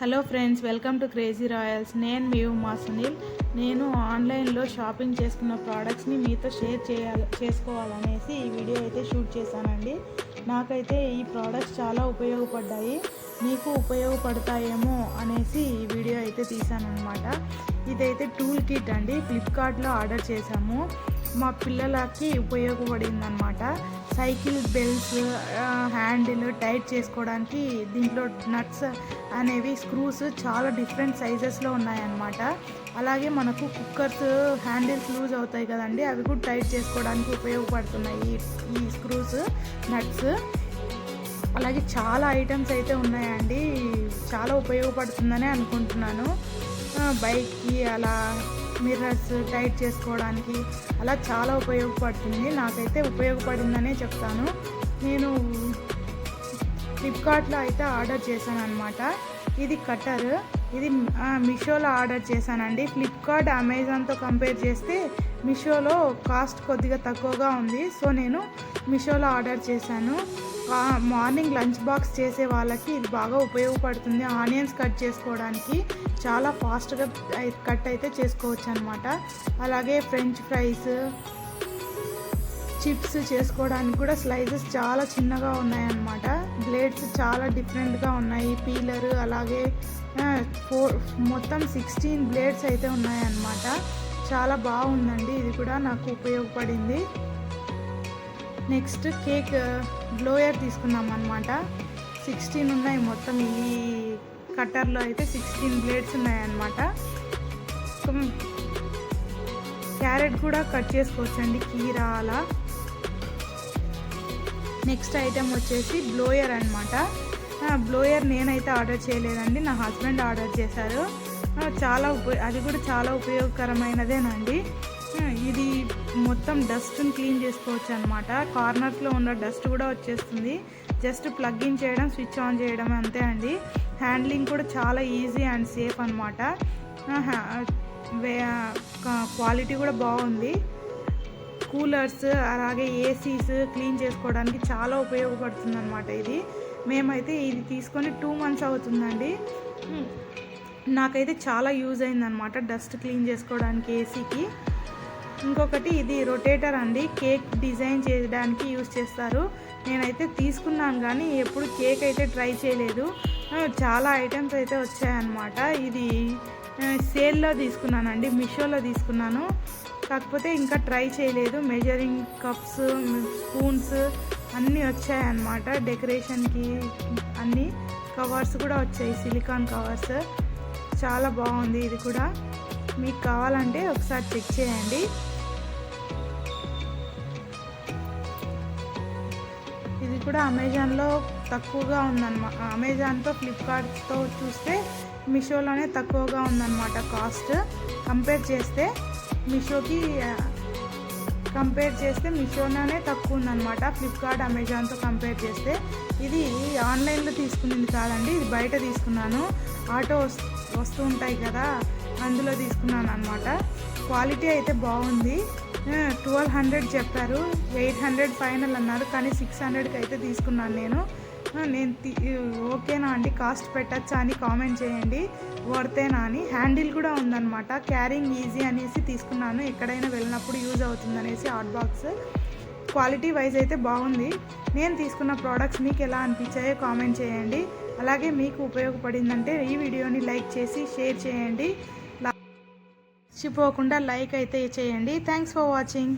Hello friends welcome to crazy royals. నేను మీ ఉమా సునీల్. నేను ఆన్లైన్లో షాపింగ్ చేసుకున్న ప్రోడక్ట్స్ని మీతో షేర్ చేయాలి చేసుకోవాలనేసి ఈ వీడియో అయితే షూట్ చేశానండి. నాకైతే ఈ ప్రోడక్ట్స్ చాలా ఉపయోగపడ్డాయి. మీకు ఉపయోగపడతాయేమో అనేసి ఈ వీడియో అయితే తీశానమాట ఇదైతే టూల్ కిట్ అండి. ఫ్లిప్కార్ట్లో ఆర్డర్ చేశాము. మా పిల్లలకి ఉపయోగపడింది అనమాట సైకిల్ బెల్ట్స్ హ్యాండిల్ టైట్ చేసుకోవడానికి దీంట్లో నట్స్ అనేవి స్క్రూస్ చాలా డిఫరెంట్ సైజెస్లో ఉన్నాయన్నమాట. అలాగే మనకు కుక్కర్స్ హ్యాండిల్స్ లూజ్ అవుతాయి కదండి అవి కూడా టైట్ చేసుకోవడానికి ఉపయోగపడుతున్నాయి ఈ- స్క్రూస్ నట్స్. అలాగే చాలా ఐటమ్స్ అయితే ఉన్నాయండి చాలా ఉపయోగపడుతుందని అనుకుంటున్నాను. బైక్కి అలా మిర్రర్స్ టైట్ చేసుకోవడానికి అలా చాలా ఉపయోగపడుతుంది. నాకైతే ఉపయోగపడిందనే చెప్తాను. నేను ఫ్లిప్కార్ట్లో అయితే ఆర్డర్ చేశాను అనమాట ఇది కట్టర్. ఇది మిషోలో మీషోలో ఆర్డర్ చేశానండి. ఫ్లిప్కార్ట్ అమెజాన్తో కంపేర్ చేస్తే మీషోలో కాస్ట్ కొద్దిగా తక్కువగా ఉంది. సో నేను మీషోలో ఆర్డర్ చేశాను. మార్నింగ్ లంచ్ బాక్స్ చేసే వాళ్ళకి ఇది బాగా ఉపయోగపడుతుంది. ఆనియన్స్ కట్ చేసుకోవడానికి చాలా ఫాస్ట్గా కట్ అయితే చేసుకోవచ్చు అనమాట అలాగే ఫ్రెంచ్ ఫ్రైస్ చిప్స్ చేసుకోవడానికి కూడా స్లైసెస్ చాలా చిన్నగా ఉన్నాయన్నమాట. బ్లేడ్స్ చాలా డిఫరెంట్గా ఉన్నాయి. పీలర్ అలాగే ఫోర్ మొత్తం సిక్స్టీన్ బ్లేడ్స్ అయితే ఉన్నాయన్నమాట. చాలా బాగుందండి. ఇది కూడా నాకు ఉపయోగపడింది. నెక్స్ట్ కేక్ బ్లోయర్ తీసుకున్నాం అనమాట సిక్స్టీన్ ఉన్నాయి మొత్తం. ఈ కట్టర్లో అయితే సిక్స్టీన్ బ్లేడ్స్ ఉన్నాయన్నమాట. క్యారెట్ కూడా కట్ చేసుకోవచ్చండి కీరా అలా నెక్స్ట్ ఐటెం వచ్చేసి బ్లోయర్ అనమాట బ్లోయర్ నేనైతే ఆర్డర్ చేయలేదండి. నా హస్బెండ్ ఆర్డర్ చేశారు. చాలా ఉప అది కూడా చాలా ఉపయోగకరమైనదేనండి. ఇది మొత్తం డస్ట్ని క్లీన్ చేసుకోవచ్చు అనమాట కార్నర్స్లో ఉన్న డస్ట్ కూడా వచ్చేస్తుంది. జస్ట్ ప్లగ్ ఇన్ చేయడం స్విచ్ ఆన్ చేయడం అంతే అండి. హ్యాండ్లింగ్ కూడా చాలా ఈజీ అండ్ సేఫ్ అనమాట క్వాలిటీ కూడా బాగుంది. కూలర్స్ అలాగే ఏసీస్ క్లీన్ చేసుకోవడానికి చాలా ఉపయోగపడుతుంది అనమాట ఇది. మేమైతే ఇది తీసుకొని టూ మంత్స్ అవుతుందండి. నాకైతే చాలా యూజ్ అయిందనమాట డస్ట్ క్లీన్ చేసుకోవడానికి ఏసీకి. ఇంకొకటి ఇది రొటేటర్ అండి. కేక్ డిజైన్ చేయడానికి యూస్ చేస్తారు. నేనైతే తీసుకున్నాను కానీ ఎప్పుడు కేక్ అయితే ట్రై చేయలేదు. చాలా ఐటమ్స్ అయితే వచ్చాయన్నమాట. ఇది సేల్లో తీసుకున్నానండి. మిషోలో తీసుకున్నాను. కాకపోతే ఇంకా ట్రై చేయలేదు. మెజరింగ్ కప్స్ స్పూన్స్ అన్నీ వచ్చాయన్నమాట. డెకరేషన్కి అన్నీ కవర్స్ కూడా వచ్చాయి. సిలికాన్ కవర్స్ చాలా బాగుంది ఇది కూడా. మీకు కావాలంటే ఒకసారి చెక్ చేయండి. కూడా అమెజాన్లో తక్కువగా ఉందన్నమాట అమెజాన్తో ఫ్లిప్కార్ట్తో చూస్తే మీషోలోనే తక్కువగా ఉందన్నమాట కాస్ట్. కంపేర్ చేస్తే మీషోకి కంపేర్ చేస్తే మీషోలోనే తక్కువ ఉందన్నమాట. ఫ్లిప్కార్ట్ అమెజాన్తో కంపేర్ చేస్తే ఇది ఆన్లైన్లో తీసుకునేది కాదండి ఇది బయట తీసుకున్నాను. ఆటో వస్- వస్తూ ఉంటాయి కదా అందులో తీసుకున్నాను అనమాట క్వాలిటీ అయితే బాగుంది. ట్వెల్వ్ హండ్రెడ్ చెప్పారు. ఎయిట్ హండ్రెడ్ ఫైనల్ అన్నారు. కానీ సిక్స్ హండ్రెడ్కి అయితే తీసుకున్నాను నేను. నేను ఓకేనా అండి? కాస్ట్ పెట్టచ్చా అని కామెంట్ చేయండి. వర్తేనా అని. హ్యాండిల్ కూడా ఉందన్నమాట. క్యారింగ్ ఈజీ అనేసి తీసుకున్నాను. ఎక్కడైనా వెళ్ళినప్పుడు యూజ్ అవుతుంది అనేసి హాట్ బాక్స్ క్వాలిటీ వైజ్ అయితే బాగుంది. నేను తీసుకున్న ప్రోడక్ట్స్ మీకు ఎలా అనిపించాయో కామెంట్ చేయండి. అలాగే మీకు ఉపయోగపడిందంటే ఈ వీడియోని లైక్ చేసి షేర్ చేయండి. మర్చిపోకుండా లైక్ అయితే చేయండి. Thanks for watching